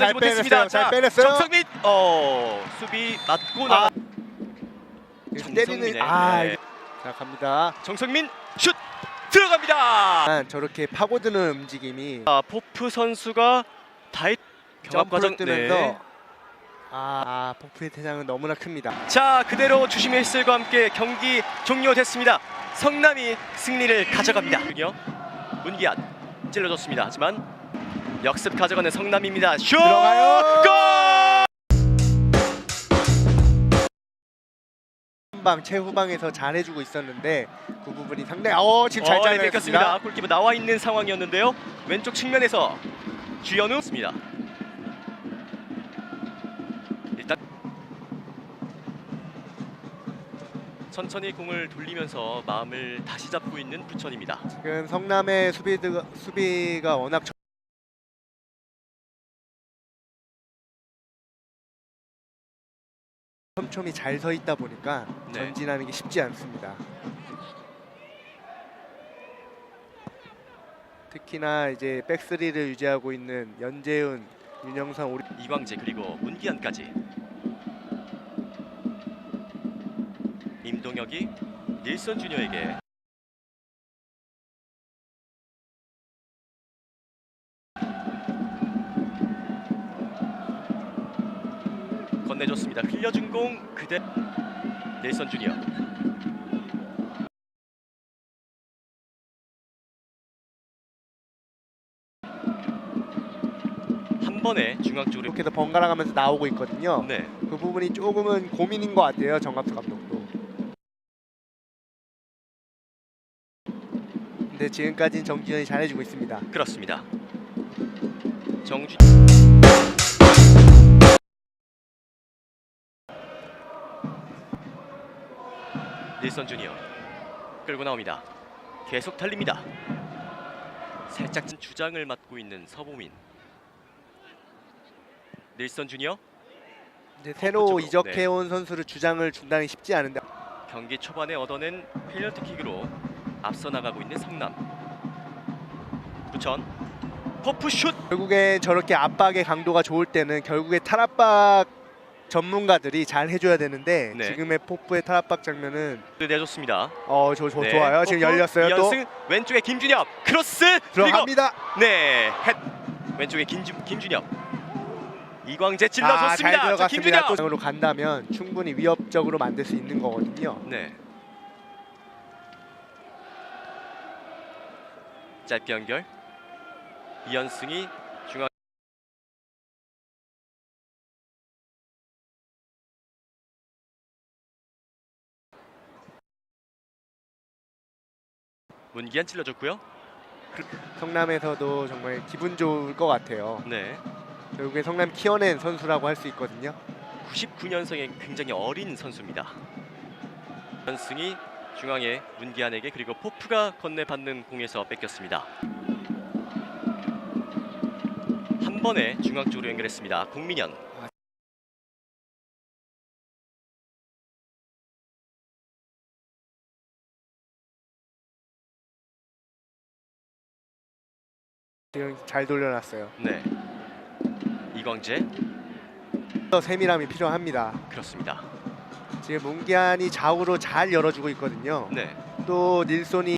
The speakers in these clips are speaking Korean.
잘 못했습니다. 빼냈어요. 잘 자, 빼냈어요. 정성민 어 수비 맞고 나 아, 때리는 아 네. 자 갑니다. 정성민 슛 들어갑니다. 아, 저렇게 파고드는 움직임이 아, 포프 선수가 다이 경합 과정 뜨면서 네. 아, 아 포프의 대장은 너무나 큽니다. 자 그대로 주심의 힐과 함께 경기 종료됐습니다. 성남이 승리를 가져갑니다. 문기한 찔러줬습니다. 하지만 역습 가져가는 성남입니다. 슛 들어가요. 골! 후방 최후방에서 잘해주고 있었는데 그 부분이 상당히 어 지금 잘 어, 네, 뺏겼습니다. 잘렸습니다. 골키퍼 나와 있는 상황이었는데요. 왼쪽 측면에서 주현우입니다. 일단 천천히 공을 돌리면서 마음을 다시 잡고 있는 부천입니다. 지금 성남의 수비가 수비가 워낙 촘촘히 잘 서 있다 보니까 네. 전진하는 게 쉽지 않습니다. 특히나 이제 백스리를 유지하고 있는 연재훈, 윤영선, 오리 이광재 그리고 문기한까지 임동혁이 닐선 주니어에게 건네줬습니다. 흘려준 공 그대 닐선 주니어 한 번에 중앙 쪽으로 이렇게도 번갈아 가면서 나오고 있거든요. 네. 그 부분이 조금은 고민인 것 같아요. 정갑수 감독 근데 지금까지는 정진현이 잘해주고 있습니다. 그렇습니다. 정주 닐선 주니어 끌고 나옵니다. 계속 달립니다. 살짝 주장을 맡고 있는 서보민. 닐선 주니어 이제 새로 그쪽으로, 이적해온 선수를 주장을 준다는 게 쉽지 않은데 경기 초반에 얻어낸 페널티킥으로 앞서 나가고 있는 성남. 부천 퍼프슛 결국엔 저렇게 압박의 강도가 좋을 때는 결국에 탈압박 전문가들이 잘 해줘야 되는데 네. 지금의 포프의 탈압박 장면은 내줬습니다. 어 저 저, 네, 좋아요. 지금 열렸어요. 또 왼쪽에 김준엽 크로스 들어갑니다. 네 헷. 왼쪽에 김주, 김준엽 이광재 아, 잘 찔러줬습니다. 자, 들어갔습니다. 김준엽 또 으로 간다면 충분히 위협적으로 만들 수 있는 거거든요. 네 짧게 연결 이현승이 중앙 문기한 찔러줬고요. 성남에서도 정말 기분 좋을 것 같아요. 네. 결국에 성남 키워낸 선수라고 할 수 있거든요. 99년생의 굉장히 어린 선수입니다. 연승이 중앙에 문기한에게 그리고 포프가 건네받는 공에서 뺏겼습니다. 한 번에 중앙 쪽으로 연결했습니다. 공민현. 지금 잘 돌려놨어요. 네. 이광재 더 세밀함이 필요합니다. 그렇습니다. 지금 문기안이 좌우로 잘 열어주고 있거든요. 네. 또 닐손이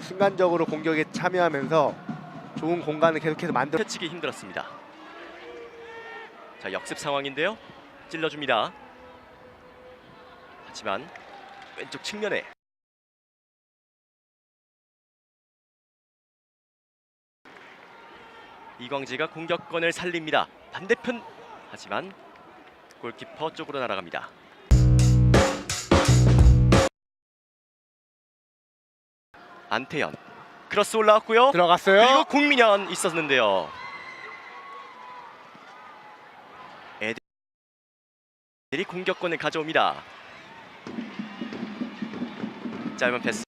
순간적으로 공격에 참여하면서 좋은 공간을 계속해서 만들어 펼치기 힘들었습니다. 자 역습 상황인데요. 찔러줍니다. 하지만 왼쪽 측면에 이광재가 공격권을 살립니다. 반대편 하지만 골키퍼 쪽으로 날아갑니다. 안태현 크로스 올라왔고요. 들어갔어요. 그리고 국민현 있었는데요. 애들이 공격권을 가져옵니다. 짧은 패스.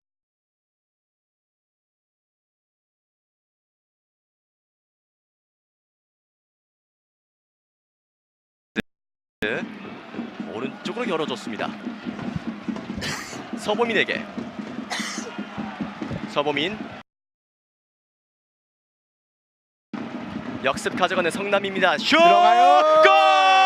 오른 오른쪽으로 열어줬습니다. 서보민에게 서보민 역습 가져가는 성남입니다. 슛! 들어가요. 골!